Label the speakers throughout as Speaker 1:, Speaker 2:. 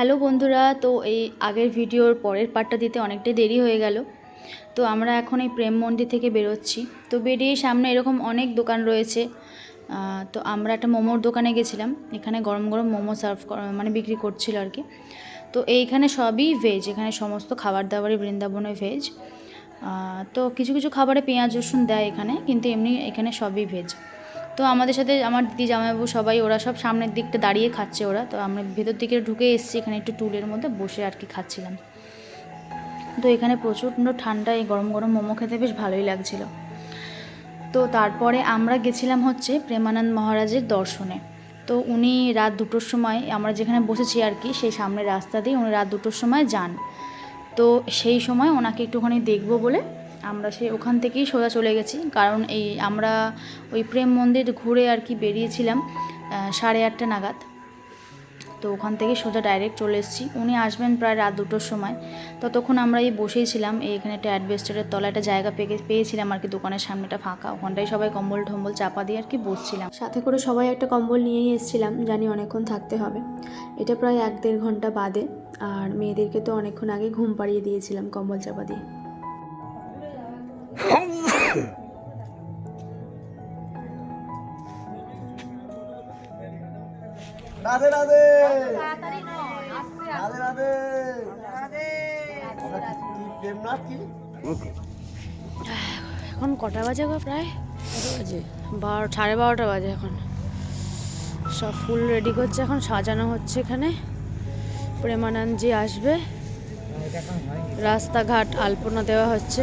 Speaker 1: Hello বন্ধুরা, তো এই আগের ভিডিওর পরের পার্টটা দিতে অনেকটাই দেরি হয়ে গেল। তো আমরা এখন এই প্রেম মন্দির থেকে বেরোচ্ছি। তো বেরিয়ে সামনে এরকম অনেক দোকান রয়েছে। তো আমরা একটা মোমোর দোকানে গেছিলাম। এখানে গরম গরম মোমো সার্ভ মানে বিক্রি করছিল আর কি। তো এইখানে সবই ভেজ এখানে সমস্ত খাবার দাবারই বৃন্দাবনে ভেজ তো কিছু কিছু খাবারে পেঁয়াজ রসুন দেয় এখানে, কিন্তু এমনি এখানে সবই ভেজ তো আমাদের সাথে আমার দিদি জামাইবাবু সবাই, ওরা সব সামনের দিকটা দাঁড়িয়ে খাচ্ছে ওরা। তো আমরা ভেতর দিকে ঢুকে এসেছি, এখানে একটু টুলের মধ্যে বসে আর কি খাচ্ছিলাম। তো এখানে প্রচণ্ড ঠান্ডা, এই গরম গরম মোমো খেতে বেশ ভালোই লাগছিল। তো তারপরে আমরা গেছিলাম হচ্ছে প্রেমানন্দ মহারাজের দর্শনে। তো উনি রাত দুটোর সময়, আমরা যেখানে বসেছি আর কি, সেই সামনের রাস্তা দিয়ে উনি রাত দুটোর সময় যান। তো সেই সময় ওনাকে একটুখানি দেখব বলে আমরা সে ওখান থেকেই সোজা চলে গেছি। কারণ এই আমরা ওই প্রেম মন্দির ঘুরে আর কি বেরিয়েছিলাম সাড়ে আটটা নাগাদ। তো ওখান থেকে সোজা ডাইরেক্ট চলে এসেছি। উনি আসবেন প্রায় রাত দুটোর সময়। ততক্ষণ আমরা এই বসেই ছিলাম। এই এখানে একটা অ্যাডভেস্টারের তলায় একটা জায়গা পেয়ে পেয়েছিলাম আর কি দোকানের সামনেটা ফাঁকা। ওখানটায় সবাই কম্বল টম্বল চাপা দিয়ে আর কি বসছিলাম।
Speaker 2: সাথে করে সবাই একটা কম্বল নিয়েই এসেছিলাম, জানি অনেকক্ষণ থাকতে হবে। এটা প্রায় এক দেড় ঘণ্টা বাদে। আর মেয়েদেরকে তো অনেকক্ষণ আগে ঘুম পাড়িয়ে দিয়েছিলাম কম্বল চাপা দিয়ে।
Speaker 3: রাধে রাধে। রাধে রাধে।
Speaker 1: এখন কটা বাজে গো প্রায়? বাজে বারো সাড়ে বারোটা বাজে এখন। সব ফুল রেডি করছে এখন সাজানো হচ্ছে এখানে। প্রেমানন্দজি আসবে। রাস্তাঘাট আলপনা দেওয়া হচ্ছে।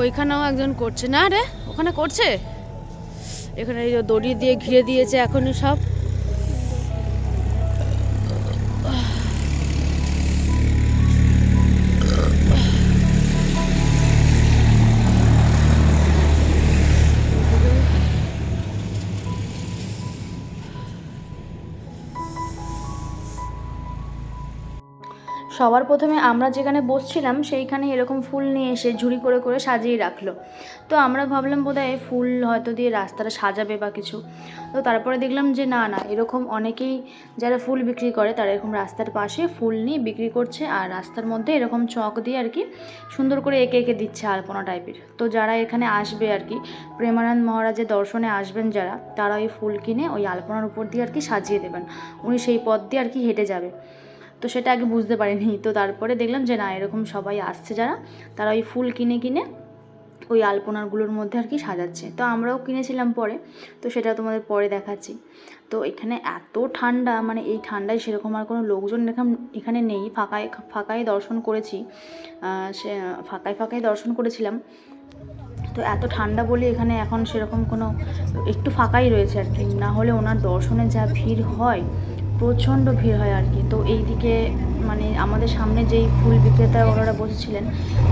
Speaker 1: ওইখানেও একজন করছে। না রে, ওখানে করছে? এখানে এই দড়ি দিয়ে ঘিরে দিয়েছে এখনই সব। সবার প্রথমে আমরা যেখানে বসছিলাম, সেইখানে এরকম ফুল নিয়ে এসে ঝুড়ি করে করে সাজিয়ে রাখল। তো আমরা ভাবলাম বোধহয় ফুল হয়তো দিয়ে রাস্তাটা সাজাবে বা কিছু। তো তারপরে দেখলাম যে না না, এরকম অনেকেই যারা ফুল বিক্রি করে, তারা এরকম রাস্তার পাশে ফুল নিয়ে বিক্রি করছে আর রাস্তার মধ্যে এরকম চক দিয়ে আর কি সুন্দর করে এঁকে এঁকে দিচ্ছে আলপনা টাইপের তো যারা এখানে আসবে আর কি, প্রেমানন্দ মহারাজের দর্শনে আসবেন যারা, তারা ওই ফুল কিনে ওই আলপনার উপর দিয়ে আর কি সাজিয়ে দেবেন। উনি সেই পথ দিয়ে আর কি হেঁটে যাবে। তো সেটা আগে বুঝতে পারিনি। তো তারপরে দেখলাম যে না, এরকম সবাই আসছে যারা, তারা ওই ফুল কিনে কিনে ওই আলপনারগুলোর মধ্যে আর কি সাজাচ্ছে। তো আমরাও কিনেছিলাম পরে, তো সেটা তোমাদের পরে দেখাচ্ছি। তো এখানে এত ঠান্ডা মানে এই ঠান্ডায় সেরকম আর কোনো লোকজন এখানে এখানে নেই। ফাঁকায় ফাঁকায় দর্শন করেছি। সে, ফাঁকায় ফাঁকায় দর্শন করেছিলাম। তো এত ঠান্ডা বলে এখানে এখন সেরকম কোনো, একটু ফাঁকাই রয়েছে আর কি। না হলে ওনার দর্শনে যা ভিড় হয় প্রচণ্ড ভিড় হয় আর কি। তো এইদিকে মানে আমাদের সামনে যেই ফুল বিক্রেতা ওনারা বসেছিলেন,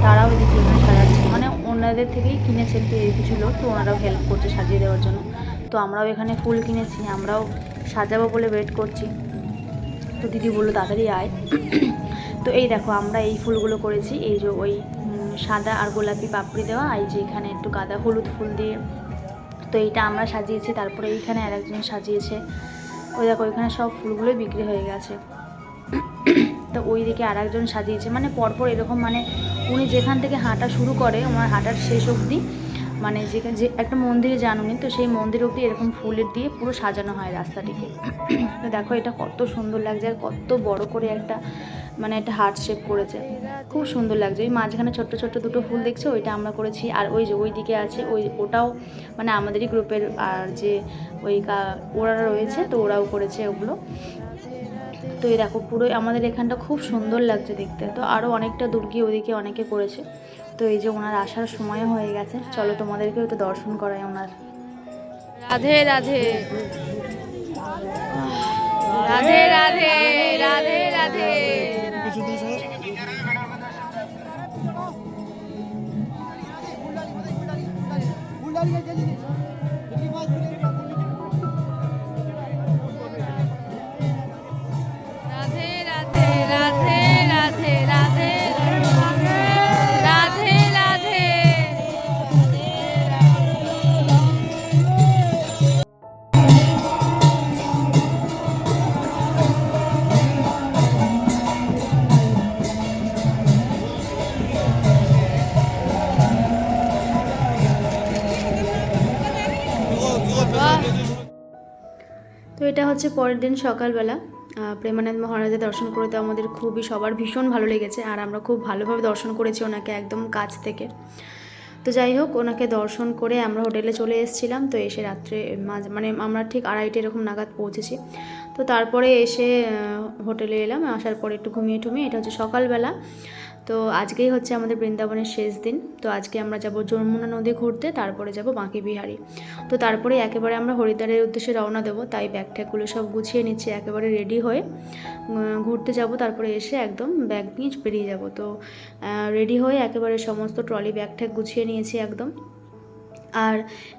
Speaker 1: তারাও এদিকে এখানে সাজাচ্ছে। মানে ওনাদের থেকেই কিনেছেন কিছু লোক, তো ওনারাও হেল্প করছে সাজিয়ে দেওয়ার জন্য। তো আমরাও এখানে ফুল কিনেছি, আমরাও সাজাবো বলে ওয়েট করছি। তো দিদি বলল, তাড়াতাড়ি আয়। তো এই দেখো, আমরা এই ফুলগুলো করেছি। এই যে ওই সাদা আর গোলাপি পাপড়ি দেওয়া, আর যে এখানে একটু গাঁদা হলুদ ফুল দিয়ে। তো এইটা আমরা সাজিয়েছি, তারপরে এইখানে আরেকজন সাজিয়েছে। ওই দেখো ওইখানে সব ফুলগুলো বিক্রি হয়ে গেছে। তো ওই দিকে আর একজন সাজিয়েছে। মানে পরপর এরকম মানে উনি যেখান থেকে হাঁটা শুরু করে, ওনার হাঁটার শেষ অবধি মানে যেখানে যে একটা মন্দিরে জানুনি, তো সেই মন্দির অবধি এরকম ফুলের দিয়ে পুরো সাজানো হয় রাস্তাটিকে। তো দেখো এটা কত সুন্দর লাগছে, আর কত বড় করে একটা মানে একটা হার্ট শেপ করেছে। খুব সুন্দর লাগছে। ওই মাঝখানে ছোট্ট ছোট্ট দুটো ফুল দেখছ? ওইটা আমরা করেছি। আর ওই যে ওই দিকে আছে, ওই ওটাও মানে আমাদেরই গ্রুপের আর যে ওই ওরা রয়েছে, তো ওরাও করেছে ওগুলো। তো এই দেখো পুরো আমাদের এখানটা খুব সুন্দর লাগছে দেখতে। তো আরও অনেকটা দূর গিয়ে ওদিকে অনেকে করেছে। তো এই যে ওনার আসার সময় হয়ে গেছে। চলো তোমাদেরকেও তো দর্শন করাই ওনার। রাধে রাধে। রাধে রাধে রাধে রাধে। রাধে তো এটা হচ্ছে পরের দিন সকালবেলা। প্রেমানন্দ মহারাজের দর্শন করে তো আমাদের খুবই, সবার ভীষণ ভালো লেগেছে আর আমরা খুব ভালোভাবে দর্শন করেছি ওনাকে একদম কাছ থেকে। তো যাই হোক, ওনাকে দর্শন করে আমরা হোটেলে চলে এসেছিলাম, তো এসে রাত্রে মানে আমরা ঠিক আড়াইটে এরকম নাগাদ পৌঁছেছি। তো তারপরে এসে হোটেলে এলাম, আসার পরে একটু ঘুমিয়ে টুমিয়ে এটা হচ্ছে সকালবেলা। তো আজকেই হচ্ছে আমাদের বৃন্দাবনের শেষ দিন। তো আজকে আমরা যাব যমুনা নদী ঘুরতে, তারপরে যাব বাঁকি বিহারি। তো তারপরে একেবারে আমরা হরিদ্বারের উদ্দেশ্যে রওনা দেবো। তাই ব্যাগ ট্যাগগুলো সব গুছিয়ে নিচ্ছি, একেবারে রেডি হয়ে ঘুরতে যাব। তারপরে এসে একদম ব্যাগ নিয়ে বেরিয়ে যাব। তো রেডি হয়ে একেবারে সমস্ত ট্রলি ব্যাগ ট্যাগ গুছিয়ে নিয়েছি একদম। আর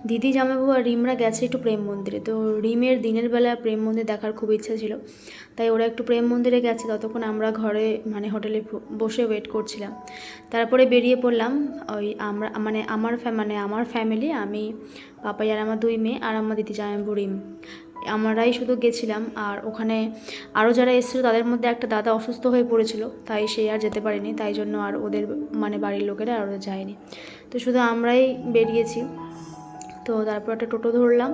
Speaker 1: দিদি জামাইবাবু আর রিমরা গেছে একটু প্রেম মন্দিরে। তো রিমের দিনের বেলা প্রেম মন্দির দেখার খুব ইচ্ছা ছিল। তাই ওরা একটু প্রেম মন্দিরে গেছে, ততক্ষণ আমরা ঘরে মানে হোটেলে বসে ওয়েট করছিলাম। তারপরে বেরিয়ে পড়লাম ওই আমরা মানে আমার মানে আমার ফ্যামিলি আমি পাপাই আর আমার দুই মেয়ে আর আমার দিদি জামাইবাবু, রিম। আমরাই শুধু গেছিলাম আর ওখানে আরও যারা এসেছিল তাদের মধ্যে একটা দাদা অসুস্থ হয়ে পড়েছিল, তাই সে আর যেতে পারেনি, তাই জন্য আর ওদের মানে বাড়ির লোকেরা আর ওদের যায়নি। তো শুধু আমরাই বেরিয়েছি। তো তারপর একটা টোটো ধরলাম।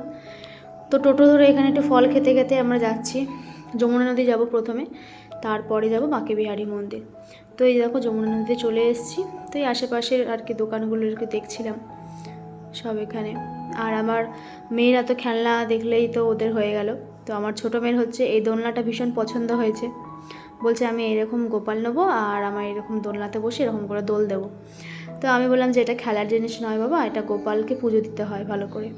Speaker 1: তো টোটো ধরে এখানে একটু ফল খেতে খেতে আমরা যাচ্ছি। যমুনা নদী যাব প্রথমে, তারপরে যাব বাঁকে বিহারী মন্দির। তো এই দেখো যমুনা নদীতে চলে এসেছি। তো এই আশেপাশের আর কি দোকানগুলো আর কি দেখছিলাম। সব এখানে। আর আমার মেয়েরা তো খেলনা দেখলেই তো ওদের হয়ে গেল। তো আমার ছোটো মেয়ের হচ্ছে এই দোলনাটা ভীষণ পছন্দ হয়েছে। বলছে, আমি এরকম গোপাল নেব আর আমার এরকম দোলনাতে বসে এরকম করে দোল দেবো। তো আমি বললাম যে, এটা খেলার জিনিস নয় বাবা, এটা গোপালকে পুজো দিতে হয় ভালো করে।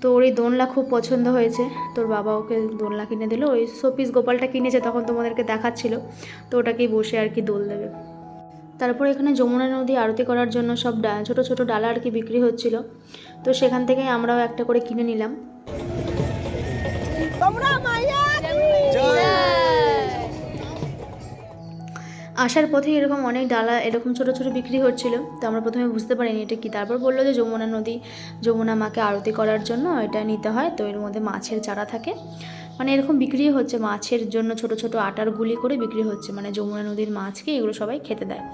Speaker 1: তো ওর এই দোলনা খুব পছন্দ হয়েছে। তোর বাবা ওকে দোলনা কিনে দিল। ওই শোপিস গোপালটা কিনেছে, তখন তোমাদেরকে দেখাচ্ছিল। তো ওটাকেই বসে আর কি দোল দেবে। তারপর এখানে যমুনা নদী আরতি করার জন্য সব ডা- ছোট ছোট ডালা আর কি বিক্রি হচ্ছিল। তো সেখান থেকে আমরাও একটা করে কিনে নিলাম। আসার পথে এরকম অনেক ডালা এরকম ছোট ছোট বিক্রি হচ্ছিল। তো আমরা প্রথমে বুঝতে পারিনি এটা কি। তারপর বলল যে যমুনা নদী যমুনা মাকে আরতি করার জন্য এটা নিতে হয়। তো এর মধ্যে মাছের চারা থাকে। মানে এরকম বিক্রি হচ্ছে মাছের জন্য ছোট ছোট আটার গুলি করে বিক্রি হচ্ছে মানে যমুনা নদীর মাছকে এগুলো সবাই খেতে দেয়।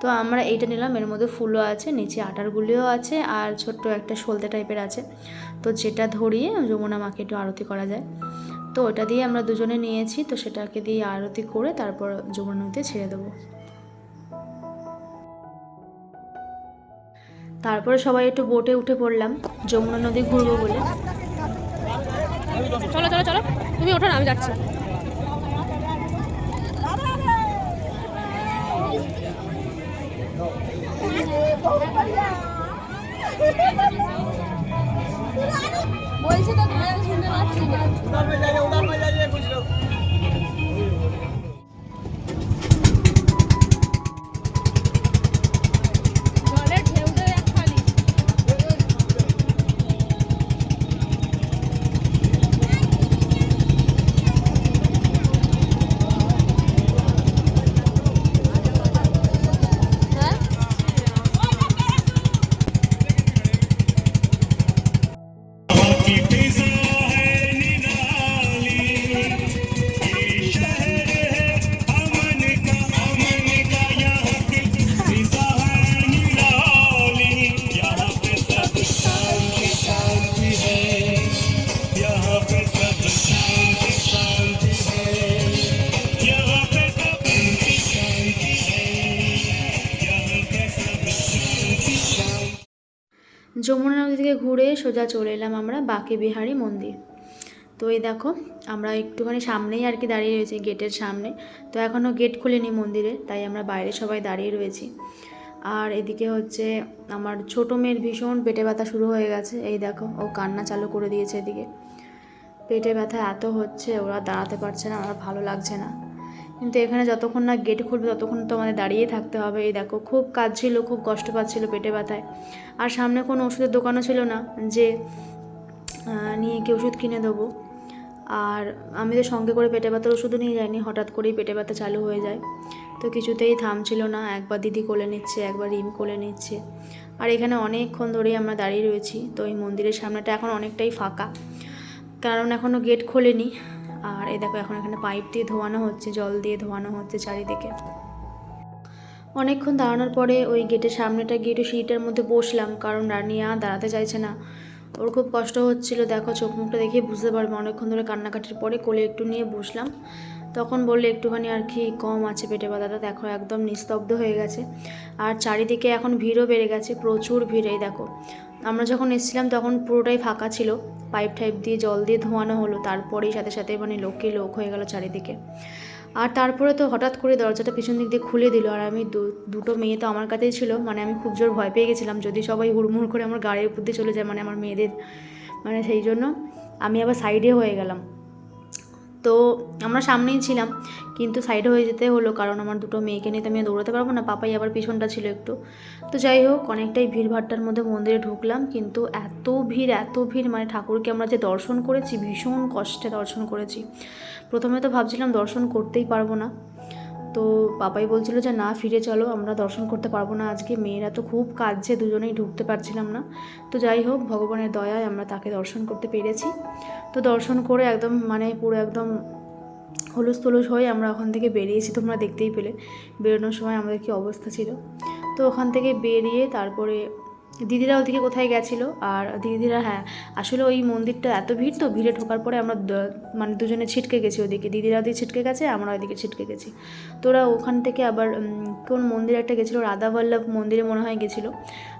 Speaker 1: তো আমরা এইটা নিলাম, এর মধ্যে ফুলও আছে, নিচে আটার গুলিও আছে আর ছোট্ট একটা সলতে টাইপের আছে। তো যেটা ধরিয়ে যমুনা মাকে একটু আরতি করা যায়। তো ওটা দিয়ে আমরা দুজনে নিয়েছি, তো সেটাকে দিয়ে আরতি করে তারপর যমুনা নদীতে ছেড়ে দেবো। তারপরে সবাই একটু বোটে উঠে পড়লাম, যমুনা নদী ঘুরবো বলে।
Speaker 4: তুমি ওঠো না আমি যাচ্ছি। বলছি তো গান শুনতে পাচ্ছি না।
Speaker 1: যমুনা নদী থেকে ঘুরে সোজা চলে এলাম আমরা বাঁকে বিহারী মন্দির। তো এই দেখো, আমরা একটুখানি সামনেই আর কি দাঁড়িয়ে রয়েছি, গেটের সামনে। তো এখনও গেট খুলেনি মন্দিরে, তাই আমরা বাইরে সবাই দাঁড়িয়ে রয়েছি। আর এদিকে হচ্ছে আমার ছোটো মেয়ের ভীষণ পেটে ব্যথা শুরু হয়ে গেছে। এই দেখো, ও কান্না চালু করে দিয়েছে এদিকে। পেটে ব্যথা এত হচ্ছে, ওরা দাঁড়াতে পারছে না আর ভালো লাগছে না। কিন্তু এখানে যতক্ষণ না গেট খুলবে ততক্ষণ তো আমাদের দাঁড়িয়ে থাকতে হবে। এই দেখো, খুব কাজ ছিল খুব কষ্ট পাচ্ছিলো পেটে ব্যথায়। আর সামনে কোনো ওষুধের দোকানও ছিল না যে নিয়ে কি ওষুধ কিনে দেবো। আর আমি তো সঙ্গে করে পেটে ব্যথার ওষুধও নিয়ে যাইনি, হঠাৎ করেই পেটে ব্যথা চালু হয়ে যায়। তো কিছুতেই থামছিল না, একবার দিদি কোলে নিচ্ছে, একবার রিম কোলে নিচ্ছে। আর এখানে অনেকক্ষণ ধরেই আমরা দাঁড়িয়ে রয়েছি। তো এই মন্দিরের সামনেটা এখন অনেকটাই ফাঁকা। কারণ এখনও গেট খোলেনি। আর এই দেখো এখন এখানে পাইপ দিয়ে ধোয়ানো হচ্ছে, জল দিয়ে ধোয়ানো হচ্ছে চারিদিকে। অনেকক্ষণ দাঁড়ানোর পরে ওই গেটের সামনেটা গিয়ে একটু সিঁড়িটার মধ্যে বসলাম, কারণ রানিয়া দাঁড়াতে চাইছে না। ওর খুব কষ্ট হচ্ছিল, দেখো চোখ মুখটা দেখে বুঝতে পারবে। অনেকক্ষণ ধরে কান্নাকাটির পরে কোলে একটু নিয়ে বসলাম। তখন বললে, একটুখানি আর কি কম আছে পেটে ব্যথাটা দেখো একদম নিস্তব্ধ হয়ে গেছে। আর চারিদিকে এখন ভিড়ও বেড়ে গেছে, প্রচুর ভিড়। এই দেখো আমরা যখন এসেছিলাম তখন পুরোটাই ফাঁকা ছিল। পাইপ টাইপ দিয়ে জল দিয়ে ধোয়ানো হলো, তারপরেই সাথে সাথে মানে লোকে লোক হয়ে গেল চারিদিকে। আর তারপরে তো হঠাৎ করে দরজাটা পিছন দিক দিয়ে খুলে দিল, আর আমি দুটো মেয়ে তো আমার কাছেই ছিল। মানে আমি খুব জোর ভয় পেয়ে গেছিলাম, যদি সবাই হুড়মুড় করে আমার গাড়ির উপর দিয়ে চলে যায় মানে আমার মেয়েদের মানে সেই জন্য আমি আবার সাইডে হয়ে গেলাম। তো আমরা সামনেই ছিলাম, কিন্তু সাইড হয়ে যেতে হলো কারণ আমার দুটো মেয়েকে নিয়ে তো আমি দৌড়াতে পারব না, পাপাই আবার পিছনটা ছিল একটু। তো যাই হোক, অনেকটাই ভিড়ভাট্টার মধ্যে মন্দিরে ঢুকলাম, কিন্তু এত ভিড় এত ভিড় মানে ঠাকুরকে আমরা যে দর্শন করেছি, ভীষণ কষ্টে দর্শন করেছি। প্রথমে তো ভাবছিলাম দর্শন করতেই পারব না তো পাপাই বলছিল যে, না, ফিরে চলো, আমরা দর্শন করতে পারব না আজকে। মেয়েরা তো খুব কাঁদছে, দুজনেই ঢুকতে পারছিলাম না। তো যাই হোক, ভগবানের দয়ায় আমরা তাকে দর্শন করতে পেরেছি। তো দর্শন করে একদম মানে পুরো একদম হলুস তলুস হয়ে আমরা ওখান থেকে বেরিয়েছি, তোমরা দেখতেই পেলে। বেরোনোর সময় আমাদের কি অবস্থা ছিল? তো ওখান থেকে বেরিয়ে তারপরে দিদিরা ওদিকে কোথায় গেছিল? আর দিদিরা হ্যাঁ আসলে ওই মন্দিরটা এত ভিড় তো, ভিড়ে ঢোকার পরে আমরা মানে দুজনে ছিটকে গেছি ওদিকে। দিদিরা ওদিকে ছিটকে গেছে, আমরা ওদিকে ছিটকে গেছি। তো ওরা ওখান থেকে আবার কোন মন্দির একটা গেছিল? রাধাবল্লভ মন্দিরে মনে হয় গেছিল।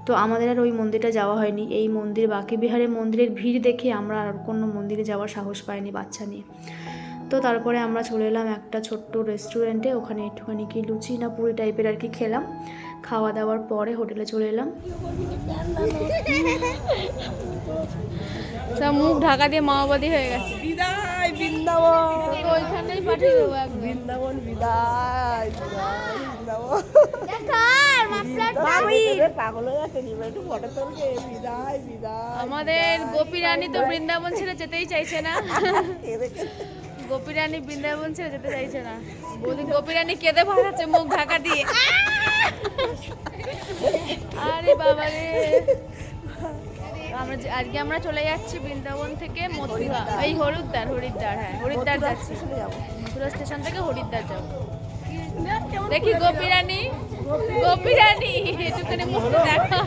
Speaker 1: তো আমাদের আর ওই মন্দিরটা যাওয়া হয়নি। এই মন্দির বাকি বিহারের মন্দিরের ভিড় দেখে আমরা আর কোনো মন্দিরে যাওয়ার সাহস পাইনি বাচ্চা নিয়ে। তো তারপরে আমরা চলে এলাম একটা ছোট্ট রেস্টুরেন্টে ওখানে একটুখানি কি লুচি না পুরি টাইপের আর কি খেলাম। খাওয়া দাওয়ার পরে হোটেলে চলে এলাম।
Speaker 4: সব মুখ ঢাকা দিয়ে মাওবাদী হয়ে গেছে।
Speaker 5: বিদায় বৃন্দাবন।
Speaker 4: ওইখানেই পাঠিয়ে দেবো
Speaker 5: বৃন্দাবন হয়ে বিদায়
Speaker 4: আমাদের গোপী রানী তো বৃন্দাবন ছেড়ে যেতেই চাইছে না। গোপী রানী বৃন্দাবন ছেড়ে যেতে চাইছে না। বৌদি গোপী রানী কেঁদে ভাসাচ্ছে মুখ ঢাকা দিয়ে? আরে বাবা রে। আমরা আজকে আমরা চলে যাচ্ছি বৃন্দাবন থেকে মথুরা। এই হরিদ্বার হরিদ্বার হ্যাঁ হরিদ্বার যাচ্ছি। মথুরা স্টেশন থেকে হরিদ্বার যাব। দেখি গোপী রানী গোপী রানী একটুখানি মুখ দেখা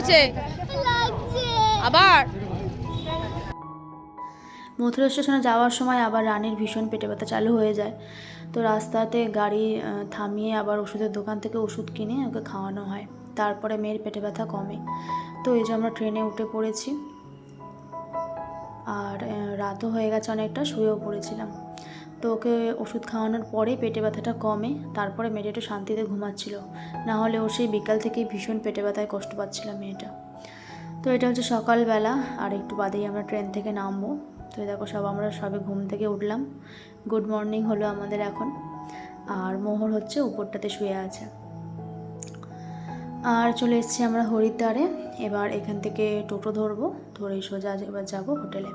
Speaker 4: হয়েছে? আবার?
Speaker 1: মথুরা স্টেশনে যাওয়ার সময় আবার রানীর ভীষণ পেটে ব্যথা চালু হয়ে যায়। তো রাস্তাতে গাড়ি থামিয়ে আবার ওষুধের দোকান থেকে ওষুধ কিনে ওকে খাওয়ানো হয়। তারপরে মেয়ের পেটে ব্যথা কমে। তো এই যে আমরা ট্রেনে উঠে পড়েছি। আর রাতও হয়ে গেছে অনেকটা শুয়েও পড়েছিলাম। তো ওকে ওষুধ খাওয়ানোর পরে পেটে ব্যথাটা কমে, তারপরে মেয়েটা একটু শান্তিতে ঘুমাচ্ছিল। না হলে ও সেই বিকাল থেকেই ভীষণ পেটে ব্যথায় কষ্ট পাচ্ছিল মেয়েটা। তো এটা হচ্ছে সকালবেলা, আর একটু বাদেই আমরা ট্রেন থেকে নামবো। তো দেখো সব আমরা সবে ঘুম থেকে উঠলাম। গুড মর্নিং হলো আমাদের এখন। আর মোহর হচ্ছে উপরটাতে শুয়ে আছে। আর চলে এসেছি আমরা হরিদ্বারে। এবার এখান থেকে টোটো ধরবো, ধরে সোজা এবার যাব হোটেলে।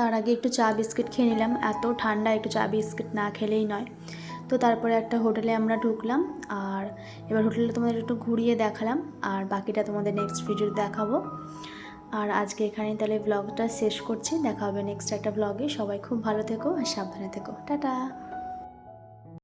Speaker 1: তার আগে একটু চা বিস্কিট খেয়ে নিলাম। এত ঠান্ডা একটু চা বিস্কিট না খেলেই নয়। তো তারপরে একটা হোটেলে আমরা ঢুকলাম আর এবার হোটেলে তোমাদের একটু ঘুরিয়ে দেখালাম আর বাকিটা তোমাদের নেক্সট ভিডিও দেখাবো। আর আজকে এখানেই তাহলে ব্লগটা শেষ করছি। দেখা হবে নেক্সট একটা ব্লগে সবাই খুব ভালো থেকো আর সাবধানে থেকো। টাটা!